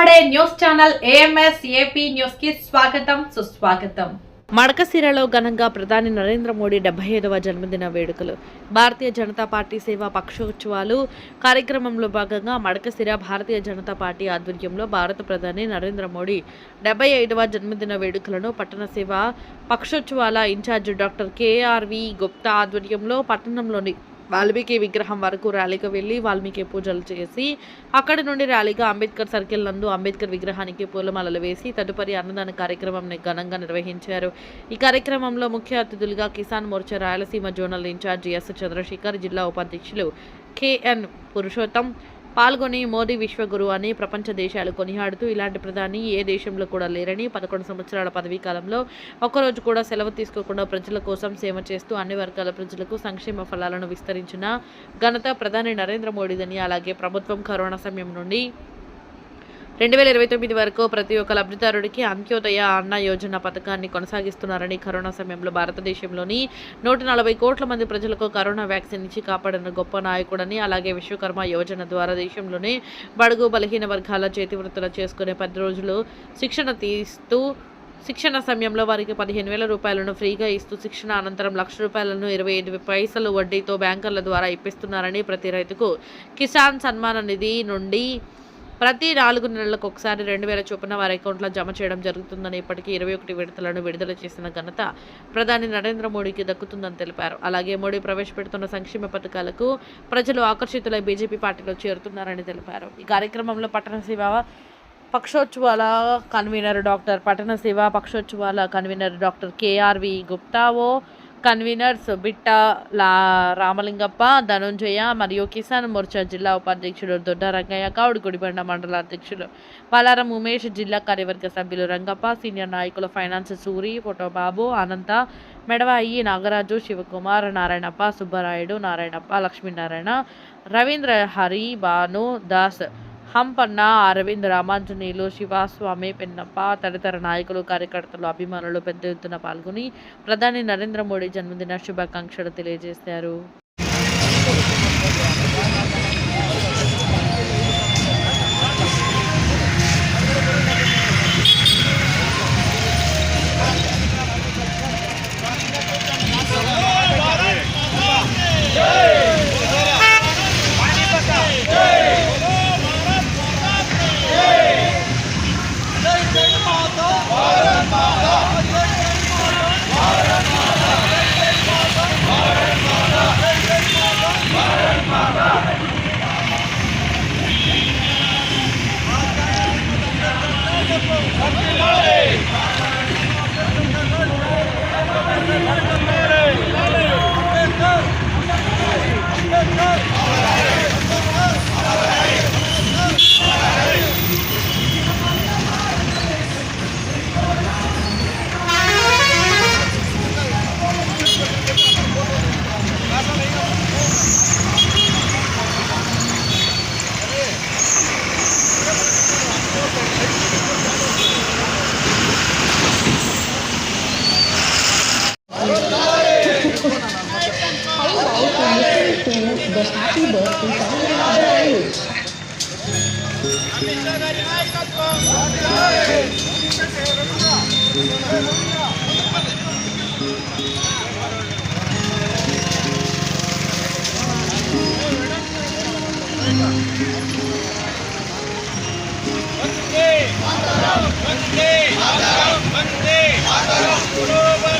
మాట్లాడే news channel AMS AP న్యూస్కి స్వాగతం సుస్వాగతం. మడకసిరలో ఘనంగా ప్రధాని నరేంద్ర మోడీ డెబ్బై ఐదవ జన్మదిన వేడుకలు. భారతీయ జనతా పార్టీ సేవా పక్షోత్సవాలు కార్యక్రమంలో భాగంగా మడకసిర భారతీయ జనతా పార్టీ ఆధ్వర్యంలో భారత ప్రధాని నరేంద్ర మోడీ డెబ్బై ఐదవ జన్మదిన వేడుకలను పట్టణ సేవ పక్షోత్సవాల in charge doctor KRV Gupta ఆధ్వర్యంలో పట్టణంలోని వాల్మీకి విగ్రహం వరకు ర్యాలీకి వెళ్ళి వాల్మీకి పూజలు చేసి అక్కడి నుండి ర్యాలీగా అంబేద్కర్ సర్కిల్ నందు అంబేద్కర్ విగ్రహానికి పూలమాలలు వేసి తదుపరి అన్నదాన కార్యక్రమం ఘనంగా నిర్వహించారు. ఈ కార్యక్రమంలో ముఖ్య అతిథులుగా Kisan Morcha Rayalaseema zonal incharge S Chandrasekhar జిల్లా ఉపాధ్యక్షులు కెఎన్ పురుషోత్తం పాల్గొని మోదీ విశ్వగురు అని ప్రపంచ దేశాలు కొనియాడుతూ ఇలాంటి ప్రధాని ఏ దేశంలో కూడా లేరని పదకొండు సంవత్సరాల పదవీ కాలంలో ఒక్కరోజు కూడా సెలవు తీసుకోకుండా ప్రజల కోసం సేవ చేస్తూ అన్ని వర్గాల ప్రజలకు సంక్షేమ ఫలాలను విస్తరించిన ఘనత ప్రధాని నరేంద్ర మోడీదని అలాగే ప్రభుత్వం కరోనా సమయం నుండి రెండు వేల ఇరవై తొమ్మిది వరకు ప్రతి ఒక్క లబ్ధిదారుడికి అంత్యోదయ అన్న యోజన పథకాన్ని కొనసాగిస్తున్నారని కరోనా సమయంలో భారతదేశంలోని నూట నలభై కోట్ల మంది ప్రజలకు కరోనా వ్యాక్సిన్ ఇచ్చి కాపాడిన గొప్ప నాయకుడని అలాగే విశ్వకర్మ యోజన ద్వారా దేశంలోనే బడుగు బలహీన వర్గాల చేతివృత్తులు చేసుకునే పది రోజులు శిక్షణ తీస్తూ శిక్షణ సమయంలో వారికి పదిహేను వేల రూపాయలను ఫ్రీగా ఇస్తూ శిక్షణ అనంతరం లక్ష రూపాయలను ఇరవై ఐదు పైసలు వడ్డీతో బ్యాంకర్ల ద్వారా ఇప్పిస్తున్నారని ప్రతి రైతుకు కిసాన్ సన్మాన నిధి నుండి ప్రతి నాలుగు నెలలకు ఒకసారి రెండు వేల చొప్పున వారి అకౌంట్లో జమ చేయడం జరుగుతుందని ఇప్పటికీ ఇరవై ఒకటి విడతలను విడుదల చేసిన ఘనత ప్రధాని నరేంద్ర మోడీకి దక్కుతుందని తెలిపారు. అలాగే మోడీ ప్రవేశపెడుతున్న సంక్షేమ పథకాలకు ప్రజలు ఆకర్షితులై బీజేపీ పార్టీలో చేరుతున్నారని తెలిపారు. ఈ కార్యక్రమంలో పట్టణ సేవ పక్షోత్సవాల కన్వీనర్ డాక్టర్ పట్టణ సేవ పక్షోత్సవాల కన్వీనర్ డాక్టర్ కేఆర్వి గుప్తావో కన్వీనర్స్ బిట్ట లా రామలింగప్ప ధనుంజయ మరియు కిసాన్ మోర్చా జిల్లా ఉపాధ్యక్షుడు దొడ్డ రంగయ్య గౌడ్ గుడిబండ మండల అధ్యక్షులు పలారం ఉమేష్ జిల్లా కార్యవర్గ సభ్యులు రంగప్ప సీనియర్ నాయకులు ఫైనాన్స్ సూరి ఫోటోబాబు అనంత మెడవాయి నాగరాజు శివకుమార్ నారాయణప్ప సుబ్బరాయుడు నారాయణప్ప లక్ష్మీనారాయణ రవీంద్ర హరి భాను దాస్ హంపన్న అరవింద్ రామాంజనేయులు శివస్వామి పెన్నప్ప తదితర నాయకులు కార్యకర్తలు అభిమానులు పెద్ద ఎత్తున పాల్గొని ప్రధాని నరేంద్ర మోడీ జన్మదిన శుభాకాంక్షలు తెలియజేశారు. was happy birthday sa mga babae. Mataram, Mataram,